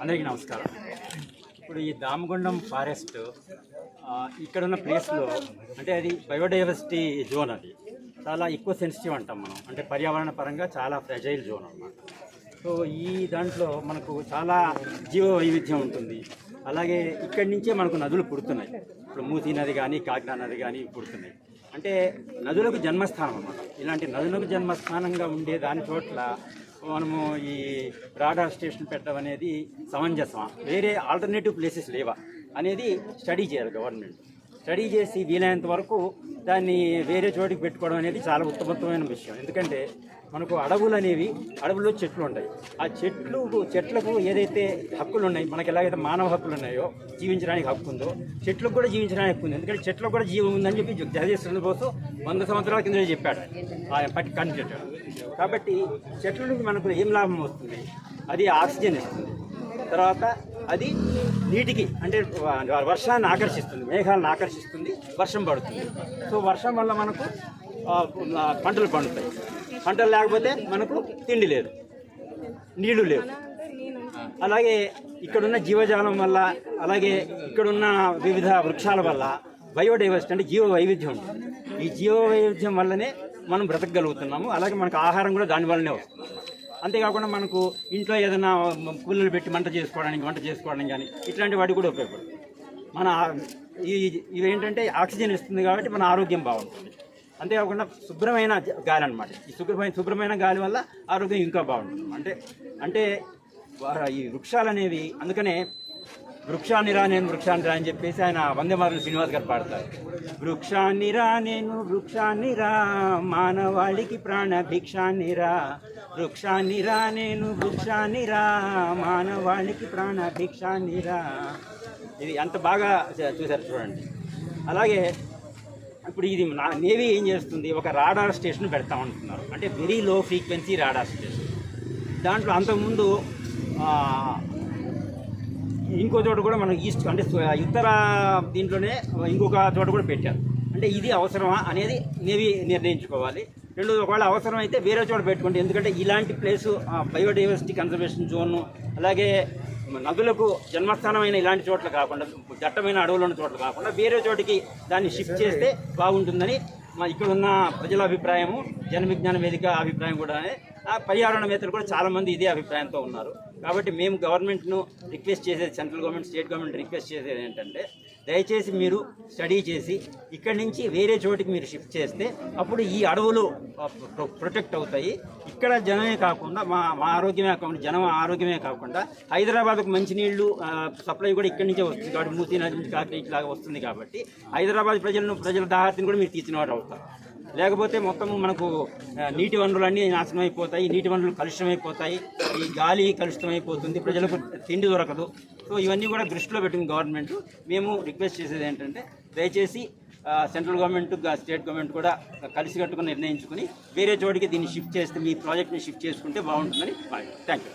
అందరికీ నమస్కారం. ఇప్పుడు ఈ దామగుండం ఫారెస్ట్ ఇక్కడ ఉన్న ప్లేస్లో అంటే అది బయోడైవర్సిటీ జోన్ అది. చాలా ఎక్కువ సెన్సిటివ్ అంటాం మనం. అంటే పర్యావరణ పరంగా చాలా ఫ్రెజైల్ జోన్ అన్నమాట. సో ఈ దాంట్లో మనకు చాలా జీవ వైవిధ్యం ఉంటుంది. అలాగే ఇక్కడి నుంచే మనకు నదులు పుడుతున్నాయి. ఇప్పుడు మూసీ నది కానీ కాకినాడ నది కానీ పుడుతున్నాయి. అంటే నదులకు జన్మస్థానం అన్నమాట. ఇలాంటి నదులకు జన్మస్థానంగా ఉండే దాని చోట్ల మనము ఈ రాడార్ స్టేషన్ పెట్టడం అనేది సమంజసమా? వేరే ఆల్టర్నేటివ్ ప్లేసెస్ లేవా? అనేది స్టడీ చేయాలి గవర్నమెంట్ స్టడీ చేసి వీలైనంత వరకు దాన్ని వేరే చోటికి పెట్టుకోవడం అనేది చాలా ఉత్తమత్వమైన విషయం. ఎందుకంటే మనకు అడవులు అనేవి అడవుల్లో చెట్లు ఉంటాయి. ఆ చెట్లు చెట్లకు ఏదైతే హక్కులు ఉన్నాయి మనకి ఎలాగైతే మానవ హక్కులు ఉన్నాయో జీవించడానికి హక్కు ఉందో చెట్లకు కూడా జీవించడానికి హక్కు ఉంది. ఎందుకంటే చెట్లకు కూడా జీవం ఉందని చెప్పి జగదీష్ చంద్రబోసు వంద సంవత్సరాల కింద చెప్పాడు. ఆయన పట్టి కనిపెట్టాడు కాబట్టి చెట్ల నుంచి మనకు ఏం లాభం వస్తుంది? అది ఆక్సిజన్ ఇస్తుంది. తర్వాత అది నీటికి అంటే వర్షాన్ని ఆకర్షిస్తుంది మేఘాలను ఆకర్షిస్తుంది వర్షం పడుతుంది. సో వర్షం వల్ల మనకు పంటలు పండుతాయి. పంటలు లేకపోతే మనకు తిండి లేదు నీళ్ళు లేవు. అలాగే ఇక్కడున్న జీవజాలం వల్ల అలాగే ఇక్కడున్న వివిధ వృక్షాల వల్ల బయోడైవర్సిటీ అంటే జీవ వైవిధ్యం ఉంటుంది ఈ జీవ వైవిధ్యం వల్లనే మనం బ్రతకగలుగుతున్నాము. అలాగే మనకు ఆహారం కూడా దాని వల్లనే వస్తుంది. అంతేకాకుండా మనకు ఇంట్లో ఏదైనా పుల్లలు పెట్టి మంట చేసుకోవడానికి వంట చేసుకోవడానికి కానీ ఇట్లాంటి వాటికి కూడా ఉపయోగపడుతుంది. మన ఈ ఇవి ఏంటంటే ఆక్సిజన్ ఇస్తుంది కాబట్టి మన ఆరోగ్యం బాగుంటుంది. అంతేకాకుండా శుభ్రమైన గాలి అనమాట ఈ శుభ్రమైన శుభ్రమైన గాలి వల్ల ఆరోగ్యం ఇంకా బాగుంటుంది. అంటే అంటే ఈ వృక్షాలు అనేవి అందుకనే వృక్షాన్ని రా నేను వృక్షాన్ని రా అని చెప్పేసి ఆయన వందే మాతరం శ్రీనివాస్ గారు పాడతారు. వృక్షాన్ని రా నేను వృక్షాన్ని రా మానవాళికి ప్రాణ భిక్షాన్ని రా వృక్షాన్ని రా నేను వృక్షాన్ని రా మానవాళికి ప్రాణ భిక్షాన్ని రా ఇది అంత బాగా చూశారు చూడండి. అలాగే ఇప్పుడు ఇది నా నేవీ ఏం చేస్తుంది? ఒక రాడార్ స్టేషన్ పెడతా ఉంటున్నారు అంటే very low frequency radar station. దాంట్లో అంతకుముందు ఇంకో చోట కూడా మనం ఈస్ట్ అంటే ఉత్తర దీంట్లోనే ఇంకొక చోట కూడా పెట్టారు. అంటే ఇది అవసరమా అనేది నేవీ నిర్ణయించుకోవాలి. రెండోది ఒకవేళ అవసరం అయితే వేరే చోట పెట్టుకోండి. ఎందుకంటే ఇలాంటి ప్లేసు బయోడైవర్సిటీ కన్జర్వేషన్ జోన్ అలాగే నదులకు జన్మస్థానమైన ఇలాంటి చోట్ల కాకుండా దట్టమైన అడవులు ఉన్న చోట్ల కాకుండా వేరే చోటికి దాన్ని షిఫ్ట్ చేస్తే బాగుంటుందని మా ఇక్కడ ఉన్న ప్రజల అభిప్రాయము జన విజ్ఞాన వేదిక అభిప్రాయం కూడా ఆ పర్యావరణవేత్తలు కూడా చాలామంది ఇదే అభిప్రాయంతో ఉన్నారు. కాబట్టి మేము గవర్నమెంట్ను రిక్వెస్ట్ చేసేది central government state government request చేసేది ఏంటంటే దయచేసి మీరు స్టడీ చేసి ఇక్కడి నుంచి వేరే చోటికి మీరు షిఫ్ట్ చేస్తే అప్పుడు ఈ అడవులు ప్రొ- ప్రొటెక్ట్ అవుతాయి. ఇక్కడ జనమే కాకుండా మా మా ఆరోగ్యమే కాకుండా జనం ఆరోగ్యమే కాకుండా హైదరాబాద్కు మంచినీళ్ళు సప్లై కూడా ఇక్కడి నుంచే వస్తుంది కాబట్టి మూసీ నది నుంచి కాకి వస్తుంది కాబట్టి హైదరాబాద్ ప్రజలను ప్రజల దాహార్తిని కూడా మీరు తీర్చిన వారు అవుతారు. లేకపోతే మొత్తం మనకు నీటి వనరులన్నీ నాశనం అయిపోతాయి నీటి వనరులు కలుషితం అయిపోతాయి ఈ గాలి కలుషితం అయిపోతుంది ప్రజలకు తిండి దొరకదు. సో ఇవన్నీ కూడా దృష్టిలో పెట్టింది గవర్నమెంట్ మేము రిక్వెస్ట్ చేసేది ఏంటంటే దయచేసి సెంట్రల్ గవర్నమెంట్ స్టేట్ గవర్నమెంట్ కూడా కలిసి కట్టుకుని నిర్ణయించుకుని వేరే చోటికి దీన్ని షిఫ్ట్ చేస్తే మీ ప్రాజెక్ట్ని షిఫ్ట్ చేసుకుంటే బాగుంటుందని థ్యాంక్ యూ.